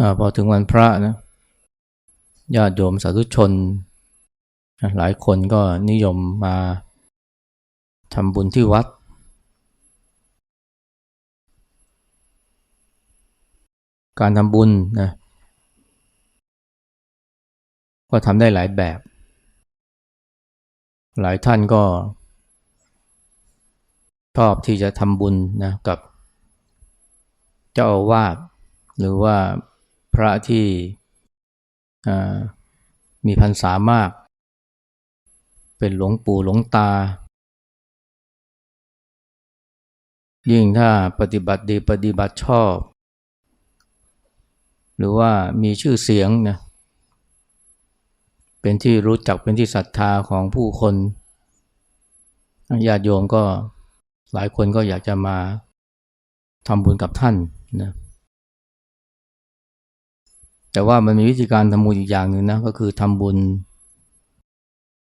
อพอถึงวันพระนะญาติโยมสาธุชน หลายคนก็นิยมมาทำบุญที่วัด การทำบุญนะก็ทำได้หลายแบบ หลายท่านก็ ชอบที่จะทำบุญนะกับเจ้าอาวาสหรือว่า พระที่มีพรรษามาก เป็นหลวงปู่หลวงตา ยิ่งถ้าปฏิบัติดีปฏิบัติชอบ หรือว่ามีชื่อเสียงนะเป็นที่รู้จักเป็นที่ศรัทธาของผู้คนญาติโยมก็หลายคนก็อยากจะมาทำบุญกับท่านนะ แต่ว่ามันมีวิธีการทำบุญอีกอย่างหนึ่งนะก็คือทำบุญ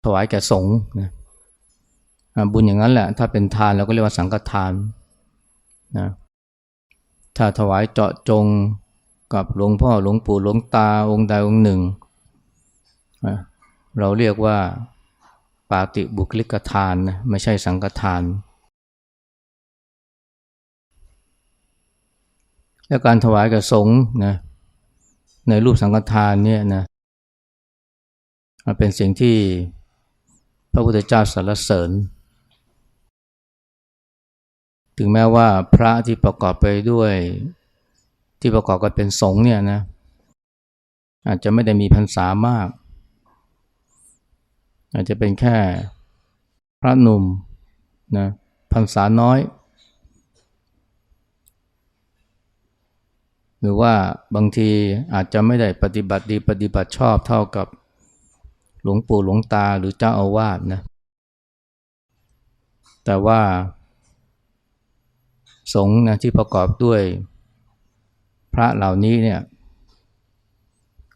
ถวายแก่สงฆ์นะบุญอย่างนั้นแหละ ถ้าเป็นทานเราก็เรียกว่าสังฆทานนะถ้าถวายเจาะจงกับหลวงพ่อหลวงปู่หลวงตาองค์ใดองค์หนึ่ง เราเรียกว่าปาติบุคลิกทานนะไม่ใช่สังฆทาน และการถวายกับสงฆ์นะ ในรูปสังฆทานเนี่ยนะเป็นสิ่งที่พระพุทธเจ้าสรรเสริญ ถึงแม้ว่าพระที่ประกอบไปด้วยที่ประกอบกันเป็นสงฆ์เนี่ยนะอาจจะไม่ได้มีพรรษามาก อาจจะเป็นแค่พระหนุ่มนะพรรษาน้อย หรือว่าบางทีอาจจะไม่ได้ปฏิบัติดีปฏิบัติชอบเท่ากับหลวงปู่หลวงตาหรือเจ้าอาวาสนะแต่ว่า สงฆ์นะที่ประกอบด้วยพระเหล่านี้เนี่ย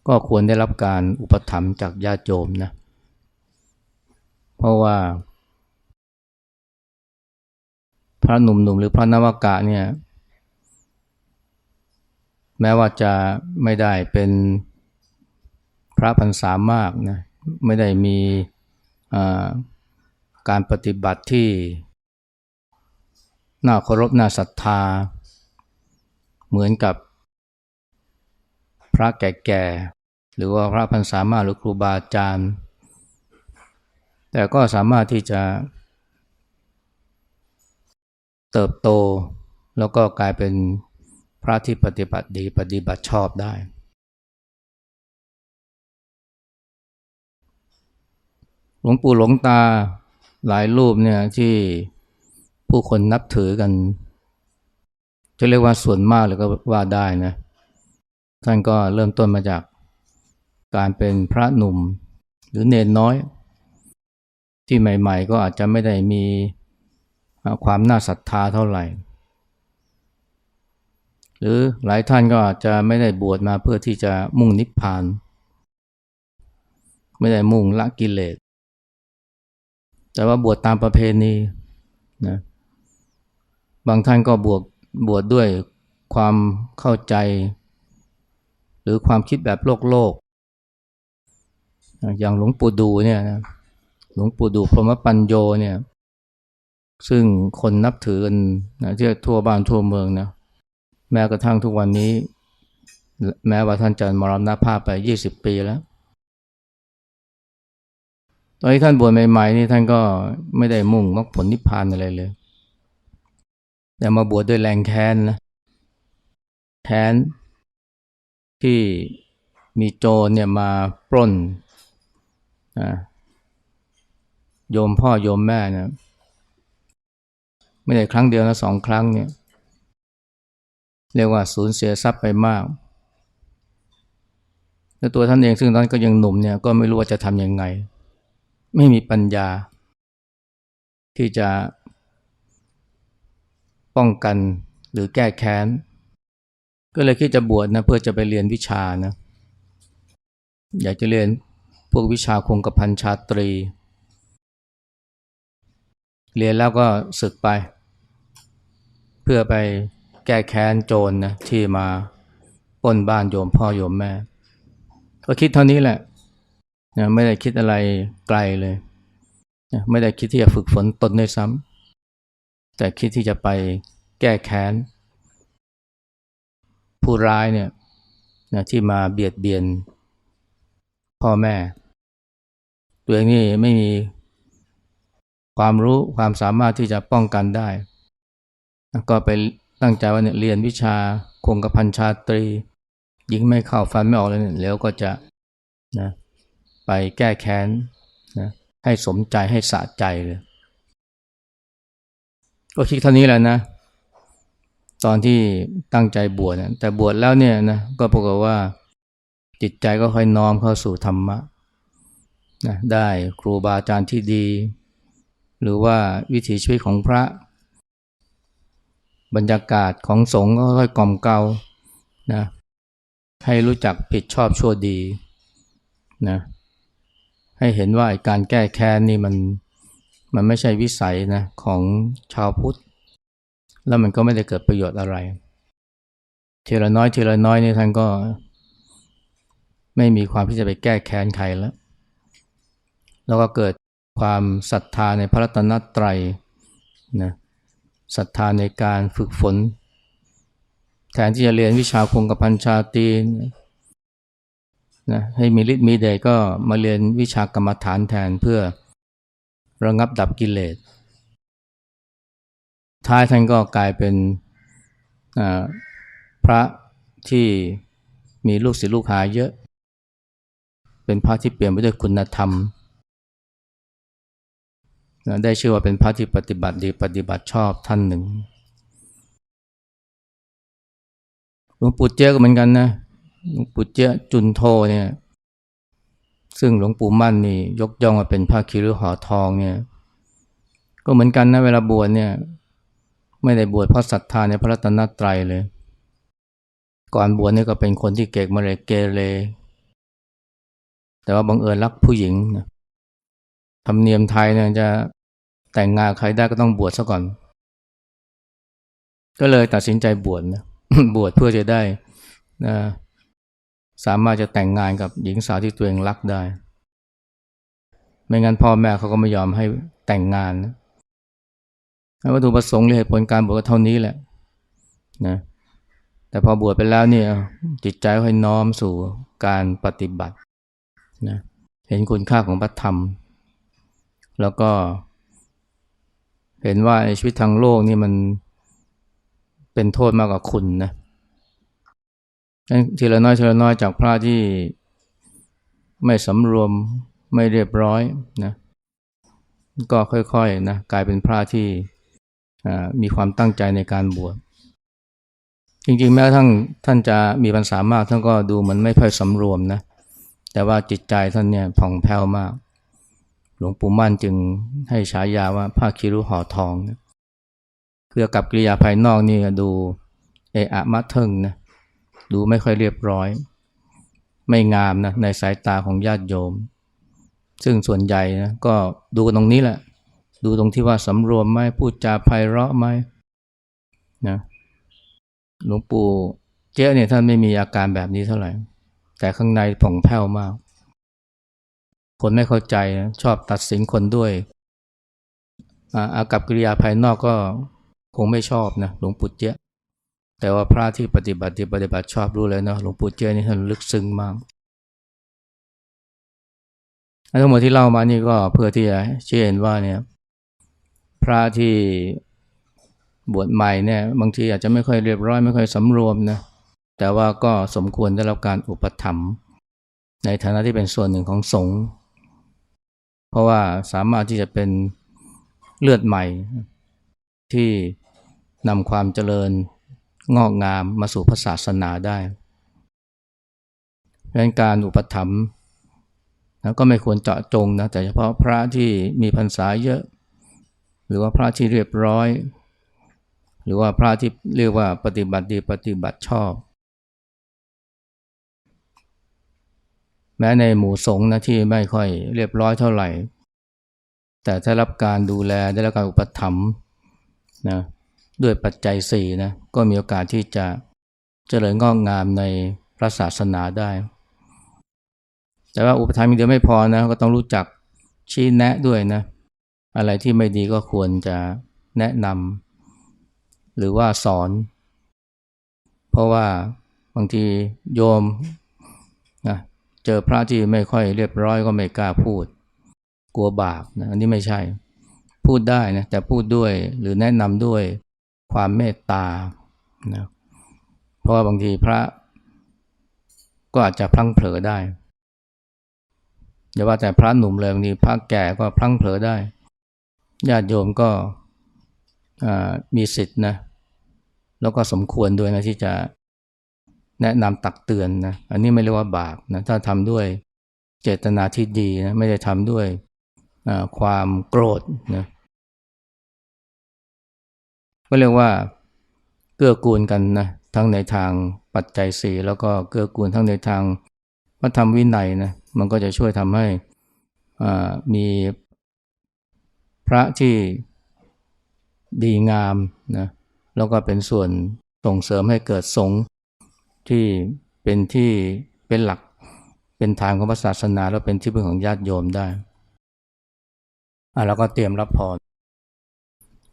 ก็ควรได้รับการอุปถัมภ์จากญาติโยมนะเพราะว่า พระหนุ่มๆหรือพระนวากะเนี่ย แม้ว่าจะไม่ได้เป็นพระพรรษามากนะไม่ได้มีการปฏิบัติที่น่าเคารพน่าศรัทธา เหมือนกับพระแก่ๆหรือว่าพระพรรษามากหรือครูบาอาจารย์แต่ก็สามารถที่จะเติบโตแล้วก็กลายเป็น พระที่ปฏิบัติดีปฏิบัติชอบได้ หลวงปู่หลวงตาหลายรูปเนี่ยที่ผู้คนนับถือกัน จะเรียกว่าส่วนมากเลยก็ว่าได้นะ ท่านก็เริ่มต้นมาจากการเป็นพระหนุ่มหรือเนนน้อย ที่ใหม่ๆก็อาจจะไม่ได้มีความน่าศรัทธาเท่าไหร่ หรือหลายท่านก็อาจจะไม่ได้บวชมาเพื่อที่จะมุ่งนิพพาน ไม่ได้มุ่งละกิเลส แต่ว่าบวชตามประเพณีนะบางท่านก็บวชบวชดด้วยความเข้าใจ หรือความคิดแบบโลกโลก อย่างหลวงปู่ดูเนี่ยนะหลวงปู่ดูพรหมปัญโยเนี่ยซึ่งคนนับถือกันนะที่ทั่วบ้านทั่วเมืองนะ แม้กระทั่งทุกวันนี้ แม้ว่าท่านจะมรณภาพไปยี่สิบปีแล้ว ตอนที่ท่านบวชใหม่ๆนี่ท่านก็ไม่ได้มุ่งมรรคผลนิพพานอะไรเลย แต่มาบวชดด้วยแรงแค้นนะแค้นที่มีโจรเนี่ยมาปล้นโยมพ่อโยมแม่นะไม่ได้ครั้งเดียวนะสองครั้งเนี่ย เรียกว่าสูญเสียทรัพย์ไปมากแล้วตัวท่านเองซึ่งตอนก็ยังหนุ่มเนี่ยก็ไม่รู้ว่าจะทำยังไง ไม่มีปัญญา ที่จะป้องกันหรือแก้แค้น ก็เลยคิดจะบวชนะเพื่อจะไปเรียนวิชานะอยากจะเรียนพวกวิชาคงกระพันชาตรี เรียนแล้วก็ศึกไป เพื่อไป แก้แค้นโจรนะที่มาปปล้นบ้านโยมพ่อโยมแม่ ก็คิดเท่านี้แหละนะไม่ได้คิดอะไรไกลเลยนะไม่ได้คิดที่จะฝึกฝนตนด้วยซ้ำแต่คิดที่จะไปแก้แค้น ผู้ร้ายเนี่ยนะที่มาเบียดเบียนพ่อแม่ ตัวเองนี่ไม่มีความรู้ความสามารถที่จะป้องกันได้ ก็ไป ตั้งใจว่าเนี่ยเรียนวิชาคงกระพันชาตรี ยิงไม่เข้าฟันไม่ออกเลยเนี่ยแล้วก็จะนะไปแก้แค้นนะให้สมใจให้สะใจเลย ก็คิดเท่านี้แหละนะ ตอนที่ตั้งใจบวชนะแต่บวชแล้วเนี่ยนะก็ปรากฏว่าจิตใจก็ค่อยน้อมเข้าสู่ธรรมะนะได้ครูบาอาจารย์ที่ดี หรือว่าวิถีชีวิตของพระ บรรยากาศของสงฆ์ก็ค่อยกล่อมเกลานะให้รู้จักผิดชอบชั่วดีนะให้เห็นว่าการแก้แค้นนี่มันมันไม่ใช่วิสัยนะของชาวพุทธ แล้วมันก็ไม่ได้เกิดประโยชน์อะไร ทีละน้อยทีละน้อยนี่ท่านก็ ไม่มีความที่จะไปแก้แค้นใครแล้ว แล้วก็เกิดความศรัทธาในพระรัตนตรัยนะ ศรัทธาในการฝึกฝน แทนที่จะเรียนวิชาคงกับพันชาตรีนะให้มีฤทธิ์มีเดชก็มาเรียนวิชากรรมฐานแทนเพื่อระงับดับกิเลส ท้ายท่านก็กลายเป็นพระที่มีลูกศิษย์ลูกหาเยอะ เป็นพระที่เปลี่ยนไปด้วยคุณธรรม ได้ชื่อว่าเป็นพระที่ปฏิบัติดีปฏิบัติชอบท่านหนึ่งหลวงปู่เจ้าก็เหมือนกันนะหลวงปู่เจ้าจุนโทเนี่ยซึ่งหลวงปู่มั่นนี่ยกย่องว่าเป็นพระคิริหอทองเนี่ยก็เหมือนกันนะเวลาบวชเนี่ยไม่ได้บวชเพราะศรัทธาในพระรัตนตรัยเลย ก่อนบวชนี่ก็เป็นคนที่เก่งมาเลยเกเรแต่ว่าบังเอิญรักผู้หญิงนะธรรมเนียมไทยเนี่ยจะ แต่งงานใครได้ก็ต้องบวชซะก่อน ก็เลยตัดสินใจบวชนะบวชเพื่อจะได้นะสามารถจะแต่งงานกับหญิงสาวที่ตัวเองรักได้ ไม่งั้นพ่อแม่เขาก็ไม่ยอมให้แต่งงานนะวัตถุประสงค์หรือเหตุผลการบวชก็เท่านี้แหละนะแต่พอบวชไปแล้วเนี่ยจิตใจค่อยน้อมสู่การปฏิบัตินะเห็นคุณค่าของพระธรรม แล้วก็ เห็นว่าชีวิตทางโลกนี่มันเป็นโทษมากกว่าคุณนะทีละน้อยทีละน้อยจากพระที่ไม่สำรวมไม่เรียบร้อยนะก็ค่อยๆนะกลายเป็นพระที่มีความตั้งใจในการบวชจริงๆ แม้ทั้งท่านจะมีปัญษามากท่านก็ดูเหมือนไม่ค่อยสำรวมนะแต่ว่าจิตใจท่านเนี่ยผ่องแผ้วมาก หลวงปู่มั่นจึงให้ฉายาว่าพระคิรุห่อทองนะคือกับกิริยาภายนอกนี่ดูเอะอะมะเทิงนะดูไม่ค่อยเรียบร้อย ไม่งามนะในสายตาของญาติโยม ซึ่งส่วนใหญ่นะก็ดูตรงนี้แหละ ดูตรงที่ว่าสำรวมไหมพูดจาไพเราะไหมนะหลวงปู่เจ้าเนี่ยท่านไม่มีอาการแบบนี้เท่าไหร่ แต่ข้างในผ่องแผ้วมาก คนไม่เข้าใจนะชอบตัดสินคนด้วยอากับกิริยาภายนอกก็คงไม่ชอบนะหลวงปู่เจ้าแต่ว่าพระที่ปฏิบัติปฏิบัติชอบรู้เลยนะหลวงปู่เจ้านี่ท่านลึกซึ้งมากทั้งหมดที่เล่ามานี่ก็เพื่อที่จะเชื่อเห็นว่าเนี่ยพระที่บวชใหม่เนี่ยบางทีอาจจะไม่ค่อยเรียบร้อยไม่ค่อยสำรวมนะแต่ว่าก็สมควรได้รับการอุปถัมภ์ในฐานะที่เป็นส่วนหนึ่งของสงฆ์ เพราะว่าสามารถที่จะเป็นเลือดใหม่ ที่นำความเจริญงอกงามมาสู่พระศาสนาได้ดังนั้นการอุปถัมภ์ก็ไม่ควรเจาะจงนะแต่เฉพาะพระที่มีพรรษาเยอะ หรือว่าพระที่เรียบร้อย หรือว่าพระที่เรียกว่าปฏิบัติดีปฏิบัติชอบ แม้ในหมู่สงฆ์นะที่ไม่ค่อยเรียบร้อยเท่าไหร่ แต่ถ้ารับการดูแลได้รับการอุปถัมภ์นะด้วยปัจจัยสี่นะก็มีโอกาสที่จะเจริญงอกงามในพระศาสนาได้ แต่ว่าอุปทานมีเดียวไม่พอนะก็ต้องรู้จักชี้แนะด้วยนะ อะไรที่ไม่ดีก็ควรจะแนะนำหรือว่าสอน เพราะว่าบางทีโยม เจอพระที่ไม่ค่อยเรียบร้อยก็ไม่กล้าพูด กลัวบาปนะอันนี้ไม่ใช่ พูดได้นะแต่พูดด้วยหรือแนะนำด้วยความเมตตานะเพราะว่าบางทีพระก็อาจจะพลั้งเผลอได้อย่าว่าแต่พระหนุ่มเลยบางทีพระแก่ก็พลั้งเผลอได้ญาติโยมก็มีสิทธินะแล้วก็สมควรด้วยนะที่จะ แนะนำตักเตือนนะอันนี้ไม่เรียกว่าบาปนะถ้าทำด้วยเจตนาที่ดีนะไม่ได้ทำด้วยความโกรธนะก็เรียกว่าเกื้อกูลกันนะทั้งในทางปัจจัยสี่แล้วก็เกื้อกูลทั้งในทางพระธรรมวินัยนะมันก็จะช่วยทำให้มีพระที่ดีงามนะแล้วก็เป็นส่วนส่งเสริมให้เกิดสงฆ์ ที่เป็นที่เป็นหลักเป็นทางของศาสนา แล้วเป็นที่พึ่งของญาติโยมได้อะแล้วก็เตรียมรับพร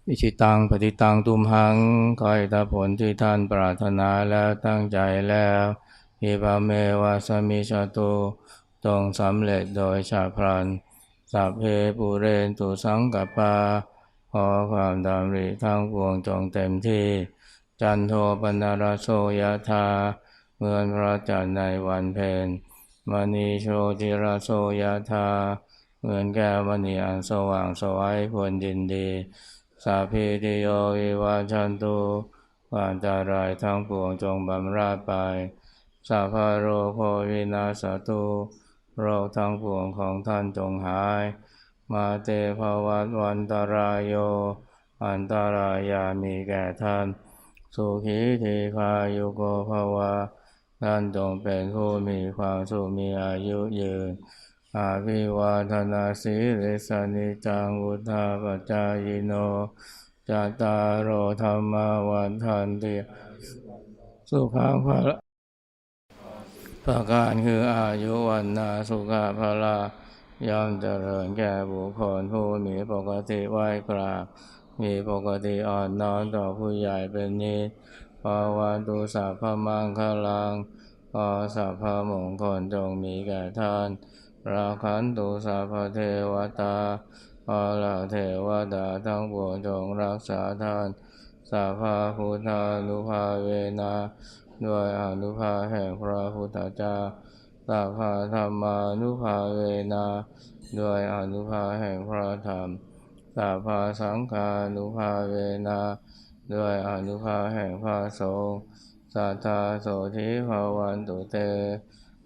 อิชิตังปฏิตังตุมหังคอยตาผลที่ท่านปรารถนาแล้วตั้งใจแล้วฮิบาเมวาสมิชาตุตรงสำเร็จโดยชาพรันสัพเพปูเรนตุสังกัปปาขอความดำริทั้งปวงจงเต็มที่ จันโทปนารโสยธาเหมื่อพระจันทร์ในวันเพ็ญมณีโชติราโสยธาเหมือนแก้วมณีอันสว่างสวัยควรดินดี สาพีติโยวิวาชันตุวามจารายทั้งปวงจงบำราดไป สาพาโรโควินาสตุโรคทั้งปวงของท่านจงหาย มาเตภวัตวันตรายโย อันตรายามีแก่ท่าน สุขีทีคายุโกภวะท่านจงเป็นผู้มีความสุขมีอายุยืน อาภิวาทนาสีริสนิจังวุธาปจายโนจตารโธรรมวันทันติสุขังพระประการคืออายุวันนาสุขภาลาย่อมเจริญแก่บุคคลผู้มีปกติไหวกราบ มีปกติอ่อนน้อมต่อผู้ใหญ่เป็นนิสภาวะตุสัพมังคลังขอสัพมงคลจงมีแก่ท่าน ราคันตุสัพเทวตาขอเหล่าเทวดาทั้งปวงจงรักษาท่านสัพพพุทธานุภาเวนะด้วยอนุภาแห่งพระพุทธเจ้าสัพพธรรมานุภาเวนะด้วยอนุภาแห่งพระธรรม สัพพสังฆานุภาเวนาด้วยอนุภาแห่งพระสงฆ์สัทธาโสธิภาวันตุเต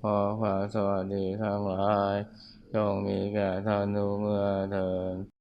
พอความสวัสดีทั้งหลายจงมีแก่ท่านทุกเมื่อเถิด